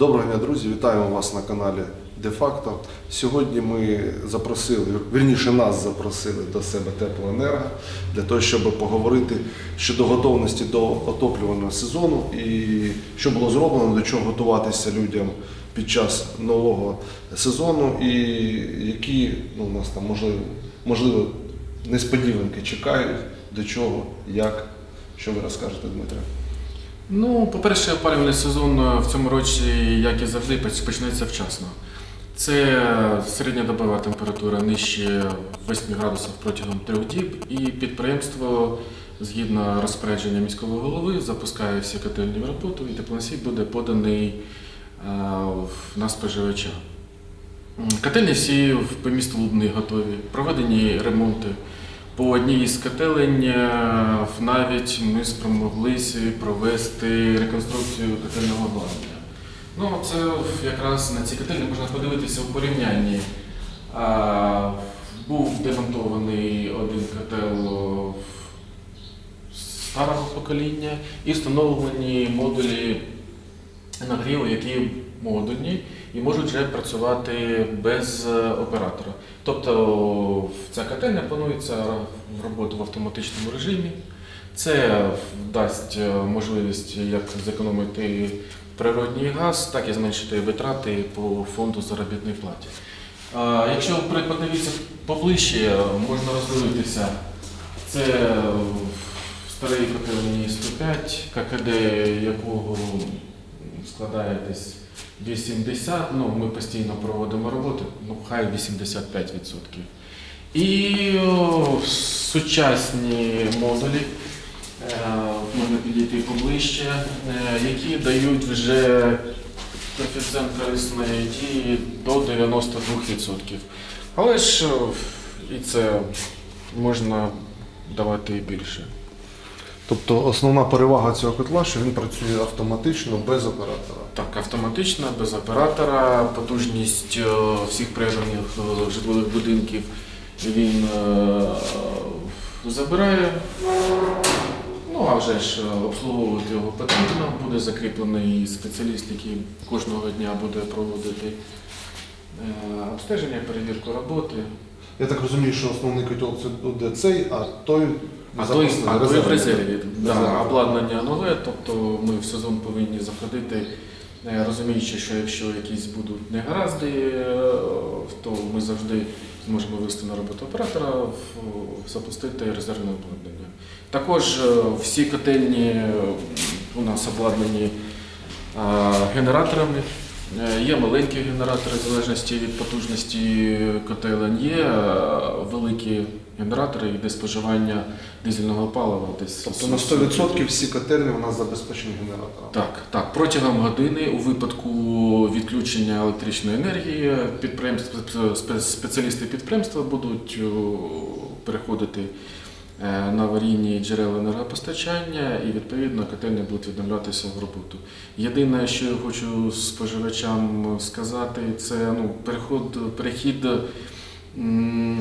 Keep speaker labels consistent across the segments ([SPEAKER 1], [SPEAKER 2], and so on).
[SPEAKER 1] Доброго дня, друзі! Вітаємо вас на каналі Де-факто. Сьогодні ми запросили, вірніше нас запросили до себе Теплоенерго для того, щоб поговорити щодо готовності до отоплювального сезону і що було зроблено, до чого готуватися людям під час нового сезону, і які ну, у нас там можливо, можливо несподіванки чекають, до чого, як. Що ви розкажете, Дмитре?
[SPEAKER 2] Ну, по-перше, опалювальний сезон е, в цьому році, як і завжди, почнеться вчасно. Це середньодобова температура нижче 8 градусів протягом трьох діб, і підприємство, згідно розпорядження міського голови, запускає всі котельні в роботу, і теплоносій буде поданий е, на споживача. Котельні всі в- місту Лубни готові, проведені ремонти. По одній із котелень е, навіть ми спромоглися провести реконструкцію котельного обладнання. Ну, це якраз на цій котельні можна подивитися у порівнянні. А, був демонтований один котел старого покоління і встановлені модулі нагріву, які модульні і можуть вже працювати без е, оператора. Тобто ця котельня планується в роботу в автоматичному режимі. Це дасть е, можливість як зекономити природній газ, так і зменшити витрати по фонду заробітної плати. А, Якщо подивитися поближче, можна роздивитися. Це старий котельні 105, ККД якого складає десь 80, ну ми постійно проводимо роботи, ну хай 85%. І о, сучасні модулі, е, можна підійти поближче, е, які дають вже коефіцієнт корисної дії до 92%. Але ж і це можна давати і більше.
[SPEAKER 1] Тобто основна перевага цього котла, що він працює автоматично без оператора.
[SPEAKER 2] Так, автоматично, без оператора, потужність е, всіх приєднаних е, житлових будинків він е, забирає. Ну, а вже ж обслуговувати його потрібно, буде закріплений спеціаліст, який кожного дня буде проводити обстеження, перевірку роботи.
[SPEAKER 1] Я так розумію, що основний котел це буде цей, а той
[SPEAKER 2] А той,
[SPEAKER 1] запасний,
[SPEAKER 2] а той в резерві. Да, обладнання нове, тобто ми в сезон повинні заходити, е, розуміючи, що якщо якісь будуть негаразди, е, то ми завжди зможемо вивести на роботу оператора, в- запустити резервне обладнання. Також е, всі котельні е, у нас обладнані е, генераторами. Е, Є маленькі генератори в залежності від потужності котелень, є е, великі генератори, де споживання дизельного палива десь.
[SPEAKER 1] Тобто на 100% всі котельні у нас забезпечені генератором.
[SPEAKER 2] Так, так. Протягом години у випадку відключення електричної енергії підприємств, спеціалісти підприємства будуть переходити е, на аварійні джерела енергопостачання і відповідно котельні будуть відновлятися в роботу. Єдине, що я хочу споживачам сказати, це ну, переход, перехід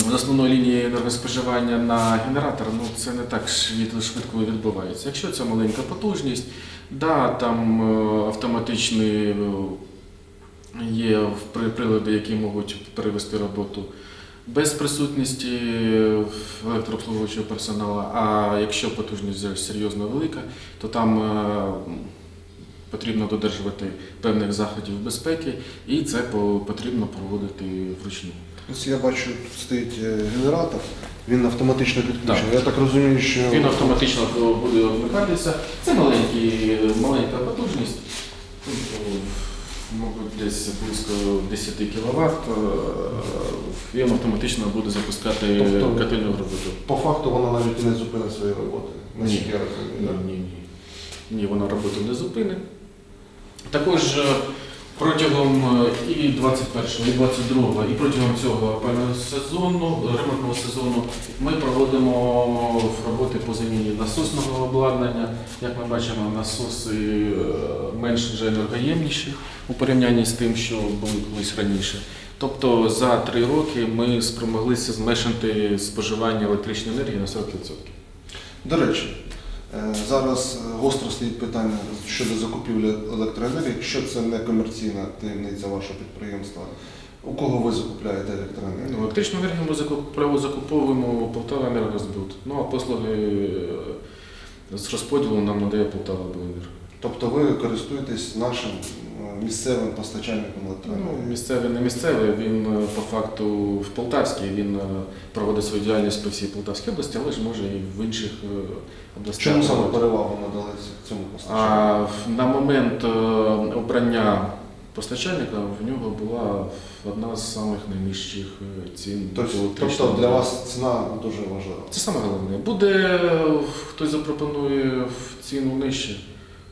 [SPEAKER 2] з основної лінії енергоспоживання на генератор, ну це не так швидко, відбувається. Якщо це маленька потужність, да, там е, автоматичні е, є прилади, які можуть перевести роботу без присутності е, електрообслуговуючого персоналу. А якщо потужність серйозно велика, то там е, потрібно додержувати певних заходів безпеки, і це по- потрібно проводити вручну.
[SPEAKER 1] Ось я бачу, тут стоїть е, генератор, він автоматично підключений. Я так розумію, що
[SPEAKER 2] Він автоматично буде вмикатися. Це маленький, маленька потужність, мабуть, десь близько 10 кВт. Він автоматично буде запускати
[SPEAKER 1] Тобто-
[SPEAKER 2] котельну роботу.
[SPEAKER 1] по факту вона навіть і не зупинить свої роботи.
[SPEAKER 2] Ні, ні, ні. Ні, вона роботу не зупинить. Також е, протягом е, і 21-го, і 22-го, і протягом цього опалювального сезону, ремонтного сезону, ми проводимо роботи по заміні насосного обладнання. Як ми бачимо, насоси е, менш вже енергоємніші у порівнянні з тим, що були колись раніше. Тобто за три роки ми спромоглися зменшити споживання електричної енергії на 40%.
[SPEAKER 1] До речі, Зараз е, гостро стоїть питання щодо закупівлі електроенергії. Якщо це не комерційна таємниця вашого підприємства, у кого ви закупляєте електроенергію?
[SPEAKER 2] Ну, Електричну енергію ми закуп- закуповуємо Полтава енергозбут. Ну а послуги е, з розподілу нам надає Полтава Енерго.
[SPEAKER 1] Тобто ви користуєтесь нашим е, місцевим постачальником
[SPEAKER 2] Ну,
[SPEAKER 1] електроенергії?
[SPEAKER 2] місцевий не місцевий, він е, по факту в Полтавській, він е, проводить свою діяльність по всій Полтавській області, але ж може і в інших е, областях.
[SPEAKER 1] Чому саме перевагу надали цьому постачальнику?
[SPEAKER 2] А на момент обрання постачальника в нього була одна з самих найнижчих цін.
[SPEAKER 1] Тобто, тобто для вас ціна дуже важлива.
[SPEAKER 2] Це саме головне. Буде хтось запропонує ціну нижче.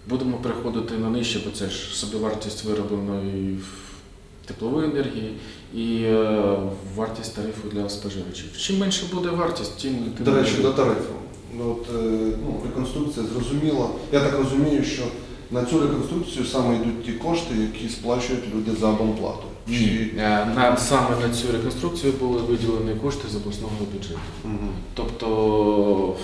[SPEAKER 2] Будемо переходити на нижче, бо це ж собівартість виробленої теплової енергії і е, вартість тарифу для споживачів. Чим менше буде вартість, тим
[SPEAKER 1] До речі, до тарифу. Ну, От, е, ну, реконструкція зрозуміла. Я так розумію, що на цю реконструкцію саме йдуть ті кошти, які сплачують люди за абонплату.
[SPEAKER 2] Ні. Е, На, саме на цю реконструкцію були виділені кошти з обласного бюджету.
[SPEAKER 1] Мгм.
[SPEAKER 2] Тобто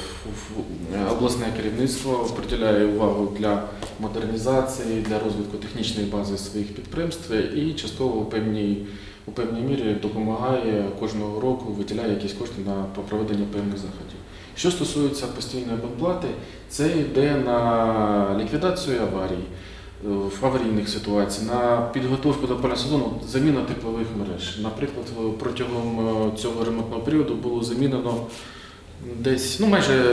[SPEAKER 2] обласне керівництво приділяє увагу для модернізації, для розвитку технічної бази своїх підприємств і частково у певній, у певній мірі допомагає кожного року, виділяє якісь кошти на проведення певних заходів. Що стосується постійної абонплати, це йде на ліквідацію аварій. Е, В аварійних ситуацій на підготовку до опалювального сезону заміна теплових мереж. Наприклад, протягом е, цього ремонтного періоду було замінено Десь ну майже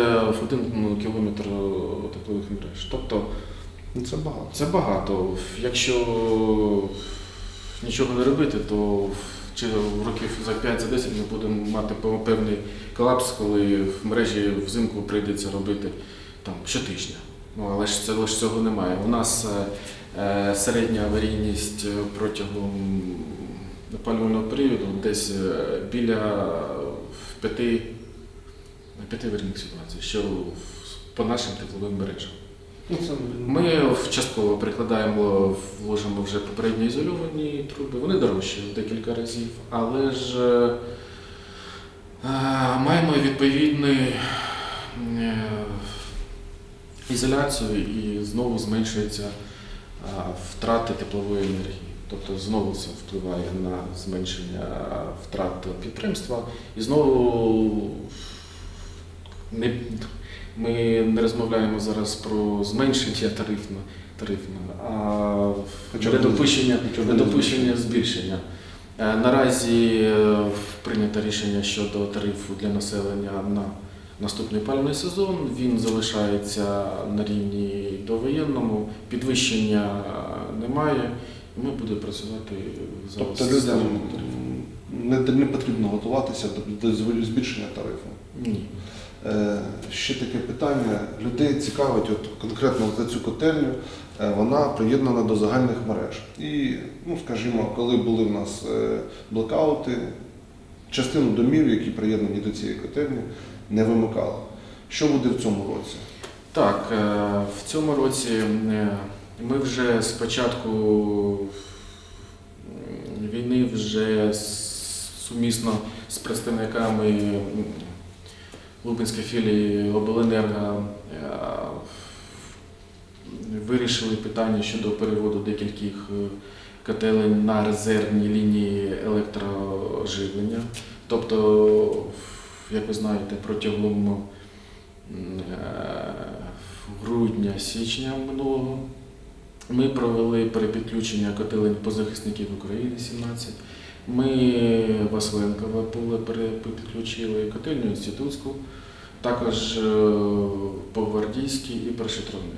[SPEAKER 2] в один ну, кілометр е, теплових мереж. Тобто
[SPEAKER 1] Ну, Це багато.
[SPEAKER 2] це багато. Якщо нічого не робити, то чи років за 5-10 ми будемо мати певний колапс, коли в мережі взимку прийдеться робити там щотижня. Ну але ж це лише цього немає. У нас е, е, середня аварійність е, протягом опалювального періоду десь е, біля п'яти п'яти аварійних ситуацій, що по нашим тепловим мережам.
[SPEAKER 1] Ну.
[SPEAKER 2] Ми частково прикладаємо, вложимо вже попередньо ізольовані труби. Вони дорожчі в декілька разів, але ж е, маємо відповідну е, ізоляцію і знову зменшується втрати теплової енергії. Тобто знову це впливає на зменшення втрат підприємства. І знову не, ми не розмовляємо зараз про зменшення тарифно, тарифно а недопущення,
[SPEAKER 1] не
[SPEAKER 2] недопущення збільшення. Е, Наразі е, прийнято рішення щодо тарифу для населення на наступний пальний сезон. Він залишається на рівні довоєнному, підвищення немає. і Ми будемо працювати зараз.
[SPEAKER 1] Тобто людям не, не потрібно готуватися до, до збільшення тарифу.
[SPEAKER 2] Ні.
[SPEAKER 1] Е, Ще таке питання. Людей цікавить, от конкретно за цю котельню, е, вона приєднана до загальних мереж. І, ну скажімо, коли були в нас е, блекаути, частину домів, які приєднані до цієї котельні, не вимикали. Що буде в цьому році?
[SPEAKER 2] Так, е, в цьому році е, ми вже з початку війни вже сумісно з представниками м, Лубенської філії Обленерго е, вирішили питання щодо переводу декількох е, котелень на резервні лінії електроживлення. Тобто, як ви знаєте, протягом е, грудня-січня минулого ми провели перепідключення котелень позахисників України 17. Ми Василенкове поле перепідключили котельню інститутську, також е, Погвардійський і Першотравневу.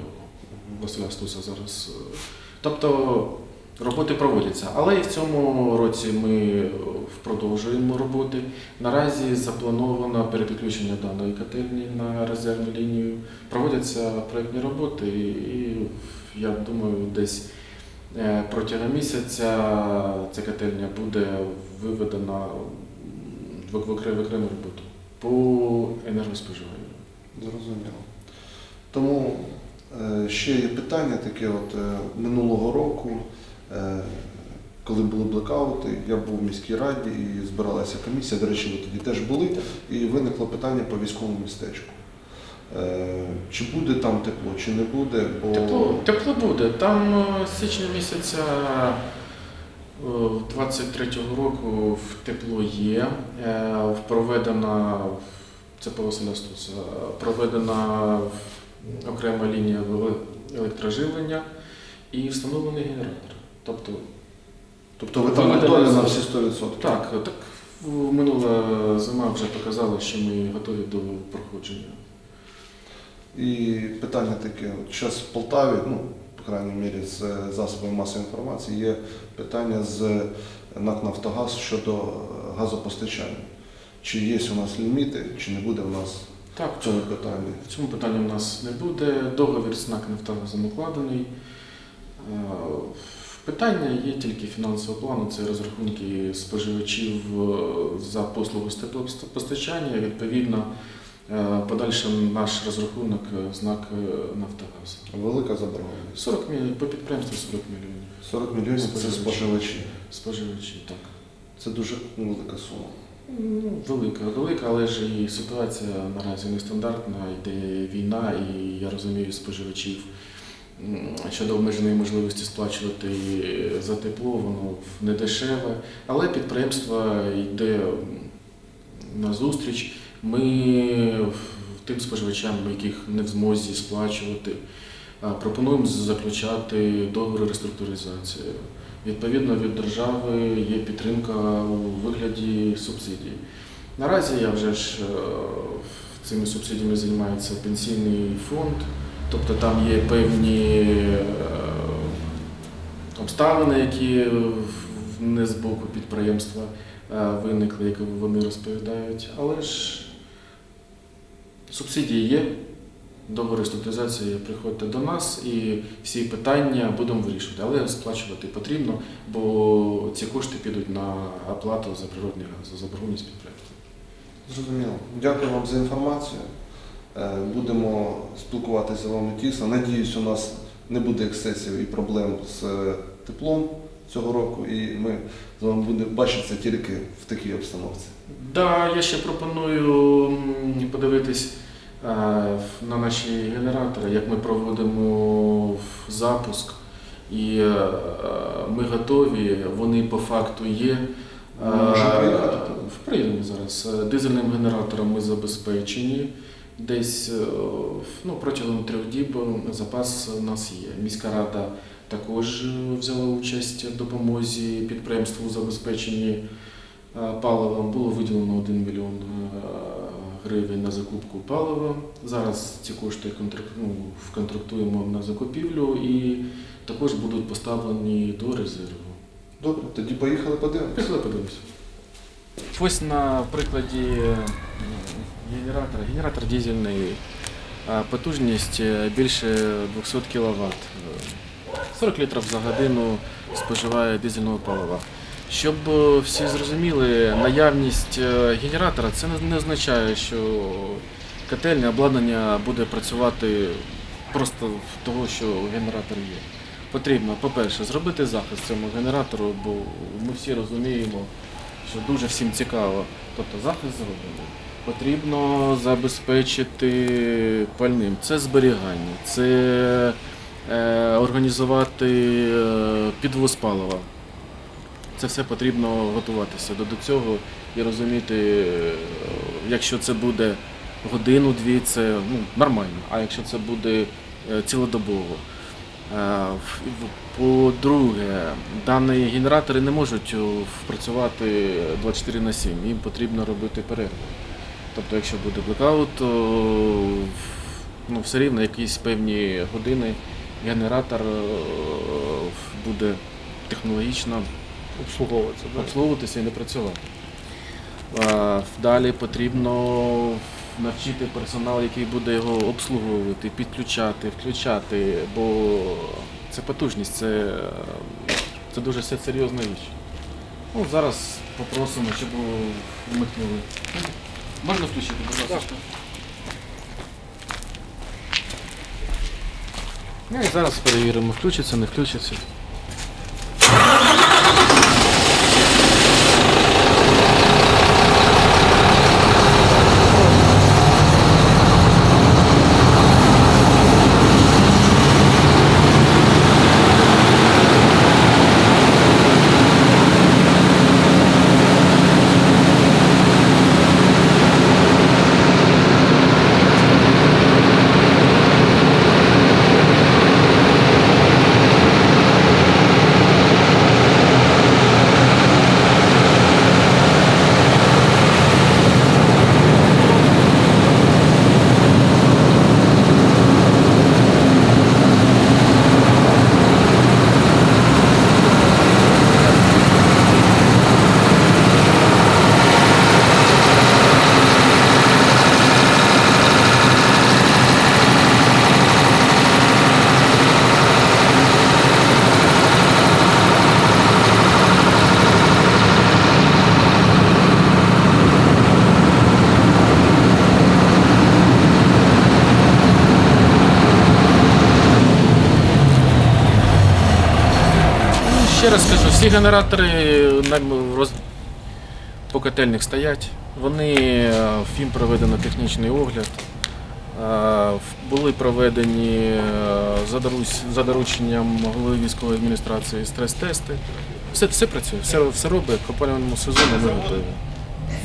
[SPEAKER 2] Василя Стуса зараз. е, Тобто роботи проводяться. Але і в цьому році ми продовжуємо роботи. Наразі заплановано перепідключення даної котельні на резервну лінію. Проводяться проєктні роботи, і я думаю, десь е, протягом місяця ця котельня буде виведена в окрему роботу по енергоспоживанню.
[SPEAKER 1] Зрозуміло. Тому е, ще є питання таке, от е, минулого року, е, коли були блекаути, я був в міській раді і збиралася комісія, до речі, ви тоді теж були, і виникло питання по військовому містечку. Е, Чи буде там тепло, чи не буде? Бо
[SPEAKER 2] Тепло, тепло буде. Там е, січня місяця е, 23-го року в тепло є. Е, Проведена, це по Василя проведена окрема лінія еле- електроживлення і встановлений генератор. Тобто,
[SPEAKER 1] Тобто ви там
[SPEAKER 2] Проведена
[SPEAKER 1] готові на всі 100%?
[SPEAKER 2] так, так минула зима вже показала, що ми готові до проходження.
[SPEAKER 1] І питання таке: от зараз в Полтаві, ну, по крайній мірі, з засобами масової інформації, є питання з НАК Нафтогаз щодо е, газопостачання. Чи є у нас ліміти, чи не буде у нас
[SPEAKER 2] Так,
[SPEAKER 1] в цьому питанні?
[SPEAKER 2] В цьому питанні в нас не буде. Договір з НАК «Нафтогазом» укладений. Питання є тільки фінансового плану, це розрахунки споживачів е, за послугу з теплопостачання. Відповідно, е, подальшим наш розрахунок е, з НАК «Нафтогаз».
[SPEAKER 1] Велика заборгованість.
[SPEAKER 2] 40 мільйонів, по підприємству 40 мільйонів
[SPEAKER 1] 40 мільйонів це
[SPEAKER 2] Споживачі.
[SPEAKER 1] споживачі.
[SPEAKER 2] Так.
[SPEAKER 1] Це дуже велика сума.
[SPEAKER 2] Ну, велика, велика, але ж і ситуація наразі нестандартна, йде війна, і я розумію споживачів щодо обмеженої можливості сплачувати за тепло, воно не дешеве. Але підприємство йде на зустріч. Ми тим споживачам, яких не в змозі сплачувати, пропонуємо заключати договори реструктуризації. Відповідно від держави є підтримка у вигляді субсидій. Наразі я вже ж е, цими субсидіями займається пенсійний фонд, тобто там є певні е, обставини, які не з боку підприємства е, виникли, як вони розповідають. Але ж субсидії є, договор реструктуризації приходьте до нас і всі питання будемо вирішувати. Але сплачувати потрібно, бо ці кошти підуть на оплату за природний газ, за заборгованість підприємства.
[SPEAKER 1] Зрозуміло. Дякую вам за інформацію. Е, Будемо спілкуватися з вами тісно. Надіюсь, у нас не буде ексцесів і проблем з е, теплом цього року, і ми з вами будемо бачитися тільки в такій обстановці.
[SPEAKER 2] Да, я ще пропоную подивитись е, на наші генератори, як ми проводимо запуск. І ми готові, вони по факту є.
[SPEAKER 1] Ми можемо приїхати?
[SPEAKER 2] Приїдемо зараз. Е, Дизельним генератором ми забезпечені. Десь е, ну, протягом трьох діб запас у нас є. Міська рада також е, взяла участь в допомозі підприємству у забезпеченні е, паливом. Було виділено 1 мільйон е, гривень на закупку палива. Зараз ці кошти ну, вконтрактуємо на закупівлю і також будуть поставлені до резерву.
[SPEAKER 1] Добре, тоді поїхали подивимося.
[SPEAKER 2] Пішли подивимося. Ось на прикладі е, генератора. Генератор дизельний, потужність е, більше 200 кВт. 40 літрів за годину споживає дизельного палива. Щоб е, всі зрозуміли, наявність генератора це не означає, що котельне обладнання буде працювати просто в того, що генератор є. Потрібно, по-перше, зробити захист цьому генератору, бо ми всі розуміємо, що дуже всім цікаво. Тобто захист зроблений. Потрібно забезпечити пальним. Це зберігання, це е, організувати е, підвоз палива. Це все потрібно готуватися до, цього і розуміти, е, якщо це буде годину-дві, це ну, нормально, а якщо це буде е, цілодобово. Е, По-друге, дані генератори не можуть о, працювати 24 на 7, їм потрібно робити перерву. Тобто, якщо буде блекаут, то ну, все рівно якісь певні години генератор е, буде технологічно
[SPEAKER 3] обслуговуватися.
[SPEAKER 2] обслуговуватися і не працювати. Далі потрібно навчити персонал, який буде його обслуговувати, підключати, включати, бо це потужність, це, це дуже се- серйозна річ. Ну, зараз попросимо, щоб вмикнули. Можна включити, будь ласка? Ну і зараз перевіримо, включиться, не включиться. Всі генератори по котельних стоять. Вони е, ФІМ проведено технічний огляд. Е, Були проведені е, за за дорученням голови військової адміністрації стрес-тести. Все, все працює, все, все робить. К опалювальному сезону ми готові.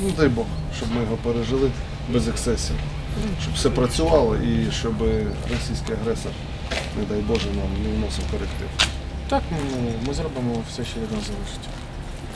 [SPEAKER 1] Ну дай Бог, щоб ми його пережили без ексцесів. Щоб все працювало і щоб російський агресор, не дай Боже, нам не вносив коректив.
[SPEAKER 2] Так, ну, ми зробимо все, що від нас залежить.